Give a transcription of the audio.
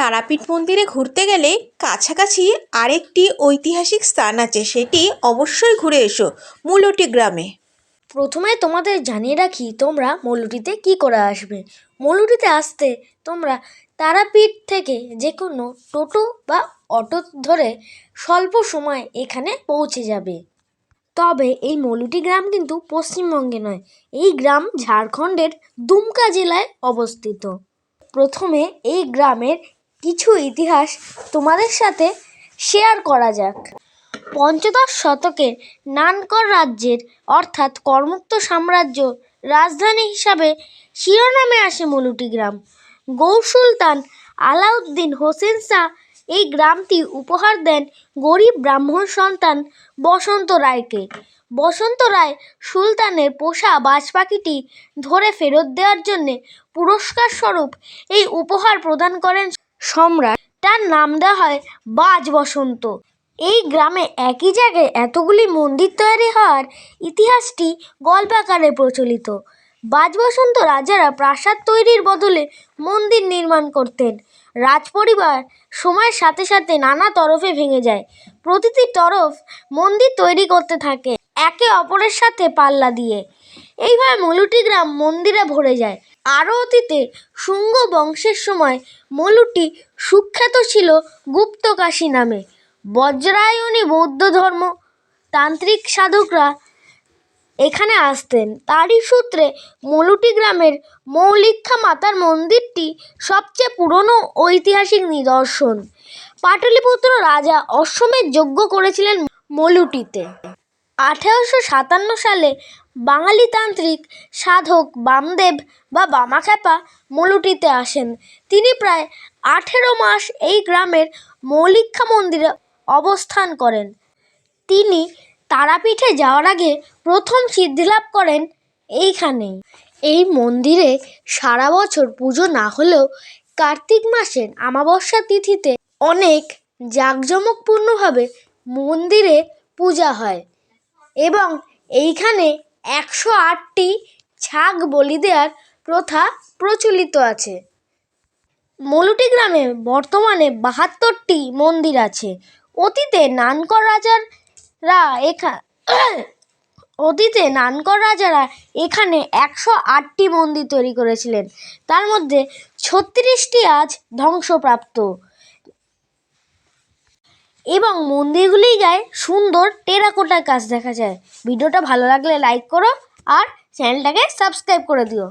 তারাপীঠ মন্দিরে ঘুরতে গেলে কাছাকাছি আরেকটি ঐতিহাসিক স্থান আছে, সেটি অবশ্যই ঘুরে এসো, মূলটি গ্রামে। প্রথমে তোমাদের জানিয়ে রাখি তোমরা মৌলুটিতে কি করে আসবে। মৌলুটিতে আসতে তোমরা তারাপীঠ থেকে যে কোনো টোটো বা অটো ধরে স্বল্প সময় এখানে পৌঁছে যাবে। তবে এই মৌলুটি গ্রাম কিন্তু পশ্চিমবঙ্গে নয়, এই গ্রাম ঝাড়খণ্ডের দুমকা জেলায় অবস্থিত। প্রথমে এই গ্রামের কিছু ইতিহাস তোমাদের সাথে শেয়ার করা যাক। পঞ্চদশ শতকে নানকর রাজ্যের, অর্থাৎ করমুক্ত সাম্রাজ্য, রাজধানী হিসাবে শিরোনামে আসে মলুটি গ্রাম। গৌর সুলতান আলাউদ্দিন হোসেন শাহ এই গ্রামটি উপহার দেন গরিব ব্রাহ্মণ সন্তান বসন্ত রায়কে। বসন্ত রায় সুলতানের পোষা বাজ পাখিটি ধরে ফেরত দেওয়ার জন্যে পুরস্কার স্বরূপ এই উপহার প্রদান করেন সম্রাট তার নাম দেওয়া হয় বাজ বসন্ত। এই গ্রামে একই জায়গায় এতগুলি মন্দির তৈরি হওয়ার ইতিহাসটি গল্পাকারে প্রচলিত। বাজ বসন্ত রাজারা প্রাসাদ তৈরির বদলে মন্দির নির্মাণ করতেন। রাজপরিবার সময়ের সাথে সাথে নানা তরফে ভেঙে যায়। প্রতিটি তরফ মন্দির তৈরি করতে থাকে, একে অপরের সাথে পাল্লা দিয়ে। এইভাবে মলুটি গ্রাম মন্দিরে ভরে যায়। আরও অতীতে শুঙ্গ বংশের সময় মলুটি সুখ্যাত ছিল গুপ্তকাশী নামে। বজ্রায়নী বৌদ্ধ ধর্ম। তান্ত্রিক সাধকরা এখানে আসতেন। তারই সূত্রে মলুটি গ্রামের মৌলিক্ষা মাতার মন্দিরটি সবচেয়ে পুরনো ঐতিহাসিক নিদর্শন। পাটলিপুত্র রাজা অশ্বমেধ যজ্ঞ করেছিলেন মলুটিতে। আঠেরোশো সাতান্ন সালে বাঙালি তান্ত্রিক সাধক বামদেব বা বামাখ্যাপা মলুটিতে আসেন। তিনি প্রায় আঠেরো মাস এই গ্রামের মৌলিক্ষা মন্দিরে অবস্থান করেন। তিনি তারাপীঠে যাওয়ার আগে প্রথম সিদ্ধিলাভ করেন এইখানেই। এই মন্দিরে সারা বছর পুজো না হলেও কার্তিক মাসের আমাবস্যা তিথিতে অনেক জাঁকজমকপূর্ণভাবে মন্দিরে পূজা হয়। এবং এইখানে একশো আটটি ছাগ বলি দেওয়ার প্রথা প্রচলিত আছে। মলুটি গ্রামে বর্তমানে বাহাত্তরটি মন্দির আছে। অতীতে নানকর রাজারা এখা, অতীতে নানকর রাজারা এখানে একশো আটটি মন্দির তৈরি করেছিলেন। তার মধ্যে ছত্রিশটি আজ ধ্বংসপ্রাপ্ত। এবং মন্দিরগুলি গায়ে সুন্দর টেরাকোটার কাজ দেখা যায়। ভিডিওটা ভালো লাগলে লাইক করো আর চ্যানেলটাকে সাবস্ক্রাইব করে দিও।